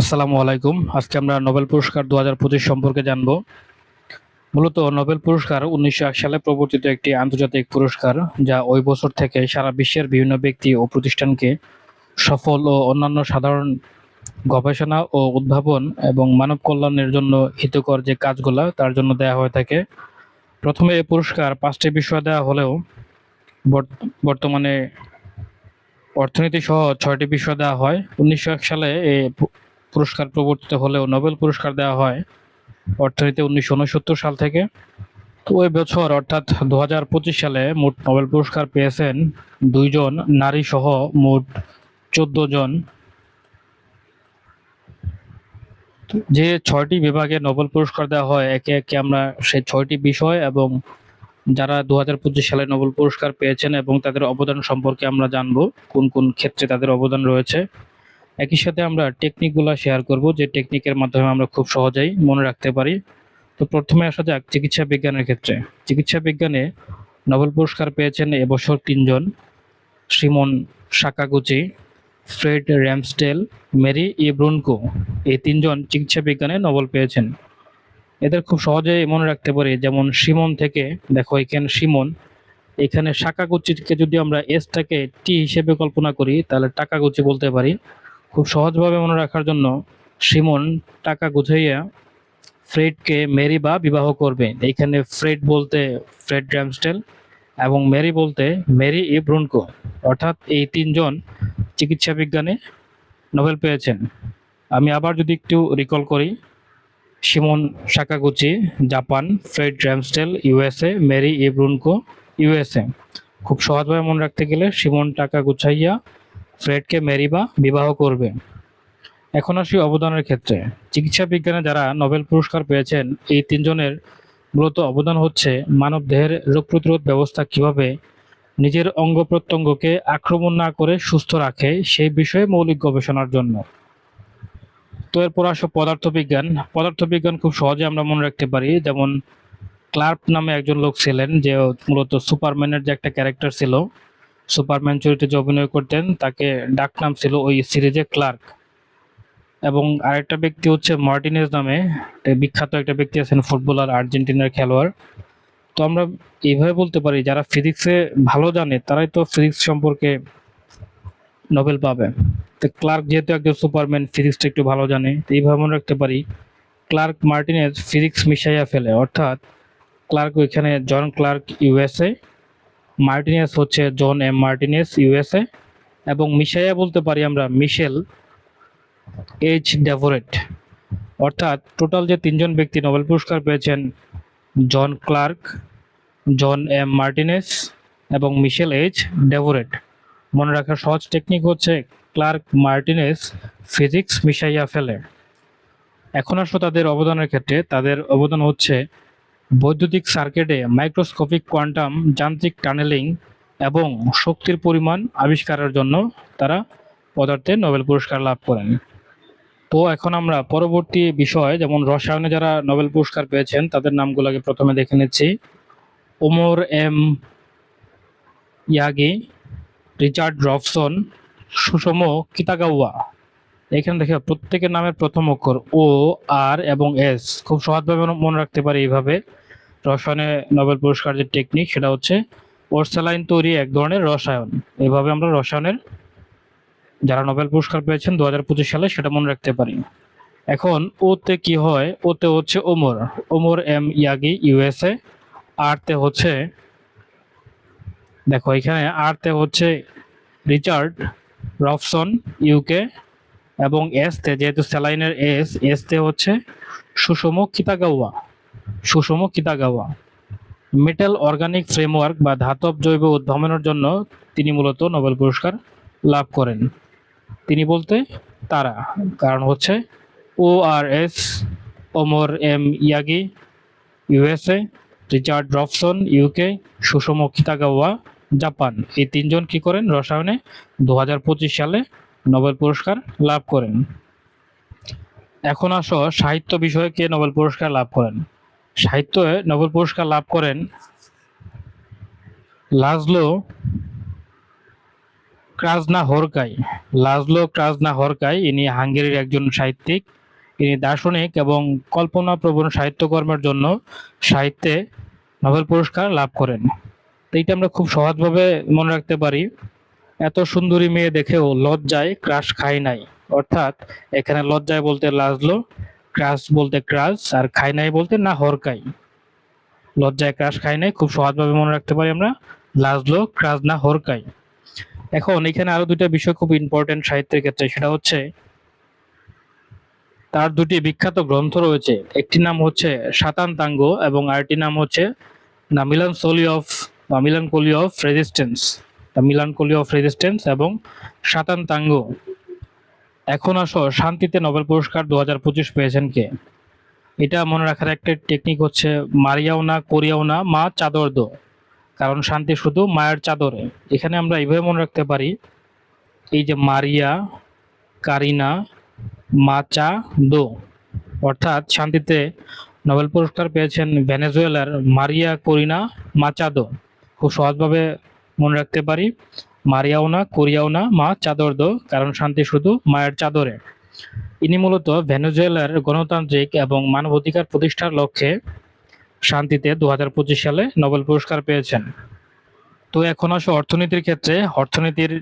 আসসালামু আলাইকুম। আজকে আমরা নোবেল পুরস্কার দু হাজার পঁচিশ সম্পর্কে জানব। মূলত নোবেল পুরস্কার উনিশশো এক সালে প্রবর্তিত একটি আন্তর্জাতিক পুরস্কার, যা ওই বছর থেকে সারা বিশ্বের বিভিন্ন ব্যক্তি ও প্রতিষ্ঠানকে সফল ও অন্যান্য সাধারণ গবেষণা ও উদ্ভাবন এবং মানব কল্যাণের জন্য হিতকর যে কাজগুলা, তার জন্য দেওয়া হয়ে থাকে। প্রথমে এই পুরস্কার পাঁচটি বিষয় দেওয়া হলেও বর্তমানে অর্থনীতি সহ ছয়টি বিষয় দেওয়া হয়। উনিশশো এক সালে এই পুরস্কার প্রবর্তিত হলেও নোবেল পুরস্কার দেওয়া হয় অর্থনীতি উনিশশো উনসত্তর সাল থেকে। ওই বছর অর্থাৎ দু সালে মোট নোবেল পুরস্কার পেয়েছেন দুইজন, নারী সহ মোট চোদ্দ জন। যে ছয়টি বিভাগে নোবেল পুরস্কার দেওয়া হয়, একে একে আমরা সেই ছয়টি বিষয় এবং যারা দু হাজার পঁচিশ সালে নোবেল পুরস্কার পেয়েছেন এবং তাদের অবদান সম্পর্কে আমরা জানব, কোন কোন ক্ষেত্রে তাদের অবদান রয়েছে। একই সাথে আমরা টেকনিকগুলো শেয়ার করব, যে টেকনিকের মাধ্যমে আমরা খুব সহজেই মনে রাখতে পারি। তো প্রথমে আসা যাক চিকিৎসা বিজ্ঞানের ক্ষেত্রে। চিকিৎসা বিজ্ঞানে নোবেল পুরস্কার পেয়েছেন এবছর তিনজন Simon Sakaguchi Fred Ramsdell, Mary Brunkow. এই তিনজন চিকিৎসা বিজ্ঞানে নোবেল পেয়েছেন। এদের খুব সহজেই মনে রাখতে পারি, যেমন সিমন থেকে, দেখো এখানে সিমন এখানে শাকাগুচিকে যদি আমরা এসটাকে টি হিসেবে কল্পনা করি, তাহলে টাকাগুচি বলতে পারি। খুব সহজভাবে মনে রাখার জন্য সিমন টাকা গুছাইয়া ফ্রেডকে মেরি বা বিবাহ করবে। এইখানে ফ্রেড বলতে ফ্রেড র্যামস্টেল এবং মেরি বলতে মেরি ইব্রুনকো অর্থাৎ এই তিনজন চিকিৎসা বিজ্ঞানে নোবেল পেয়েছেন। আমি আবার যদি একটু রিকল করি Simon Sakaguchi, Japan, Fred Ramsdell USA, Mary Brunkow USA. খুব সহজভাবে মনে রাখতে গেলে সিমন টাকা গুছাইয়া ফ্রেডকে মেরি বা বিবাহ করবে। এখন আসি অবদানের ক্ষেত্রে। চিকিৎসা বিজ্ঞানে যারা নোবেল পুরস্কার পেয়েছেন, এই তিনজনের মূলত অবদান হচ্ছে মানব দেহের রোগ প্রতিরোধ ব্যবস্থা কীভাবে নিজের অঙ্গ প্রত্যঙ্গকে আক্রমণ না করে সুস্থ রাখে সেই বিষয়ে মৌলিক গবেষণার জন্য। তো এরপর আসো পদার্থবিজ্ঞান। পদার্থবিজ্ঞান খুব সহজে আমরা মনে রাখতে পারি, যেমন ক্লার্ক নামে একজন লোক ছিলেন, যে মূলত সুপারম্যানের যে একটা ক্যারেক্টার ছিল সুপারম্যান চরিত্রে যে অভিনয় করতেন, তাকে ডাক নাম ছিল ওই সিরিজে ক্লার্ক। এবং আরেকটা ব্যক্তি হচ্ছে মার্টিনেজ নামে বিখ্যাত একটা ব্যক্তি আছেন ফুটবলার, আর্জেন্টিনার খেলোয়াড়। তো আমরা এইভাবে বলতে পারি, যারা ফিজিক্সে ভালো জানে, তারাই তো ফিজিক্স সম্পর্কে নোবেল পাবে। তো ক্লার্ক যেহেতু একজন সুপারম্যান, ফিজিক্সটা একটু ভালো জানে, তো এইভাবে মনে রাখতে পারি, ক্লার্ক মার্টিনেজ ফিজিক্স মিশাইয়া ফেলে। অর্থাৎ ক্লার্ক ওইখানে, জন ক্লার্ক ইউএসএ মার্টিনেস হচ্ছে জন এম মার্টিনেস ইউএসএ এবং মিশাইয়া বলতে পারি আমরা মিশেল এইচ ডেভোরেট। অর্থাৎ টোটাল যে তিনজন ব্যক্তি নোবেল পুরস্কার পেয়েছেন, John Clarke, John M Martinis এবং মিশেল এইচ ডেভোরেট। মনে রাখার সহজ টেকনিক হচ্ছে ক্লার্ক মার্টিনেস ফিজিক্স মিশাইয়া ফেলে। এখন আসো তাদের অবদানের ক্ষেত্রে। তাদের অবদান হচ্ছে বৈদ্যুতিক সার্কিটে মাইক্রোস্কোপিক কোয়ান্টাম যান্ত্রিক টানেলিং এবং শক্তির পরিমাণ আবিষ্কারের জন্য তারা পদার্থে নোবেল পুরস্কার লাভ করেন। তো এখন আমরা পরবর্তী বিষয়, যেমন রসায়নে যারা নোবেল পুরস্কার পেয়েছেন, তাদের নামগুলোকে প্রথমে দেখে নিচ্ছি। Omar M Yaghi, Richard Robson Susumu Kitagawa. এখানে দেখে, প্রত্যেকের নামের প্রথম অক্ষর ও, আর এবং এস। খুব সহজভাবে মনে রাখতে পারি এইভাবে। রসায়নে নোবেল পুরস্কার যে টেকনিক সেটা হচ্ছে ওরসালাইন তৈরি এক ধরনের রসায়ন। এভাবে আমরা রসায়নের যারা নোবেল পুরস্কার পেয়েছেন দু হাজার পঁচিশ সালে সেটা মনে রাখতে পারি। এখন ওতে কি হয়? ওতে হচ্ছে Omar. Omar M Yaghi USA আরতে হচ্ছে, দেখো এখানে আরতে হচ্ছে রিচার্ড রফসন, ইউকে, এবং এসতে যেহেতু স্যালাইনের এস এসতে হচ্ছে সুষম কিতাগাওয়া সুষম কিতাগাওয়া। মেটাল অর্গানিক ফ্রেমওয়ার্ক বা ধাতব জৈব উদ্ভাবনের জন্য তিনি মূলত নোবেল পুরস্কার লাভ করেন। তিনি বলতে তারা, কারণ হচ্ছে O R S, Omar M Yaghi USA Richard Robson UK Susumu Kitagawa, Japan. এই তিনজন কি করেন? রসায়নে দু হাজার পঁচিশ সালে নোবেল পুরস্কার লাভ করেন। এখন আসো সাহিত্য বিষয়ে কে নোবেল পুরস্কার লাভ করেন। সাহিত্যে নোবেল পুরস্কার লাভ করেন লাজলো ক্রাজনা হরকাই। লাজলো ক্রাজনা হরকাই, ইনি হাঙ্গেরির একজন সাহিত্যিক। ইনি দার্শনিক এবং কল্পনাপ্রবণ সাহিত্যকর্মের জন্য সাহিত্যে নোবেল পুরস্কার লাভ করেন। এইটা আমরা খুব সহজভাবে মনে রাখতে পারি, এত সুন্দরী মেয়ে দেখেও লজ্জায় ক্রাশ খাই নাই। অর্থাৎ এখানে লজ্জায় বলতে লাজলো ক্রাশ বলতে ক্রাশ আর খাই নাই বলতে না হরকাই লজ্জায় ক্রাশ খাই নাই, খুব সহজভাবে মনে রাখতে পারি আমরা। লাজলো ক্রাশ না হরকাই এখন এখানে আরও দুটো বিষয় খুব ইম্পর্টেন্ট সাহিত্যের ক্ষেত্রে, সেটা হচ্ছে তার দুটি বিখ্যাত গ্রন্থ রয়েছে। একটি নাম হচ্ছে সাতান তাঙ্গ এবং আরেকটি নাম হচ্ছে দ্য মিলান সোলি অফ বা Milan Coli of resistance. The Milan Coli of resistance এবং সাতান তাঙ্গ। এখন আসো, শান্তিতে নোবেল পুরস্কার দু হাজার পঁচিশ পেয়েছেন কে? এটা মনে রাখার একটা টেকনিক হচ্ছে, মারিয়াও না, করিয়াও না, মা চাদর দো। কারণ শান্তি শুধু মায়ের চাদরে। এখানে আমরা এইভাবে মনে রাখতে পারি, এই যে মারিয়া, কারিনা মাচা দো। অর্থাৎ শান্তিতে নোবেল পুরস্কার পেয়েছেন ভেনেজুয়েলার মারিয়া, করিনা মাচাদো খুব সহজভাবে মনে রাখতে পারি। মারিয়াও না, কোরিয়াও না, মা চাদর দো, কারণ শান্তি শুধু মায়ের চাদরে। ইনি মূলত ভেনেজুয়েলার গণতান্ত্রিক এবং মানবাধিকার প্রতিষ্ঠার লক্ষ্যে শান্তিতে দু হাজার পঁচিশ সালে নোবেল পুরস্কার পেয়েছেন। তো এখন আসো অর্থনীতির ক্ষেত্রে। অর্থনীতির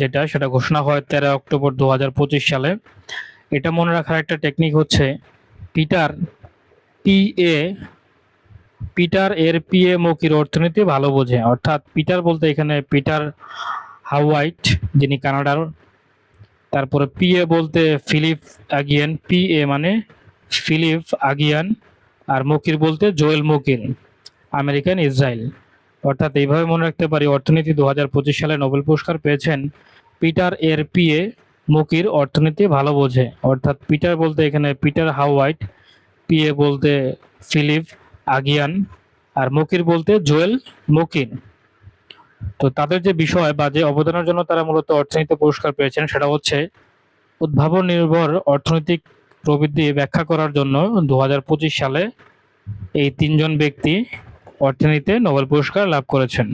যেটা, সেটা ঘোষণা হয় তেরো অক্টোবর দু হাজার পঁচিশ সালে। এটা মনে রাখার একটা টেকনিক হচ্ছে, পিটার পি এ পিটার এর পি এ মকির অর্থনীতি ভালো বোঝে। অর্থাৎ পিটার বলতে এখানে পিটার হাওয়াইট, যিনি কানাডার। তারপরে পি এ বলতে ফিলিপ আগিয়ান। পি এ মানে ফিলিপ আগিয়ান আর মকির বলতে জোয়েল মকির, আমেরিকান ইসরায়েল। অর্থাৎ এইভাবে মনে রাখতে পারি অর্থনীতি দু হাজার পঁচিশ সালে নোবেল পুরস্কার পেয়েছেন পিটার এর পি এ মুকির অর্থনীতি ভালো বোঝে। অর্থাৎ পিটার বলতে এখানে পিটার হাওয়াইট, পিএ বলতে ফিলিপ আগিয়ান আর মুকির বলতে জুয়েল মকিন। তো তাদের যে বিষয় বা যে অবদানের জন্য তারা মূলত অর্থনীতি পুরস্কার পেয়েছেন সেটা হচ্ছে উদ্ভাবন নির্ভর অর্থনৈতিক প্রবৃদ্ধি ব্যাখ্যা করার জন্য দু হাজার পঁচিশ সালে এই তিনজন ব্যক্তি অর্থনীতিতে নোবেল পুরস্কার লাভ করেছেন।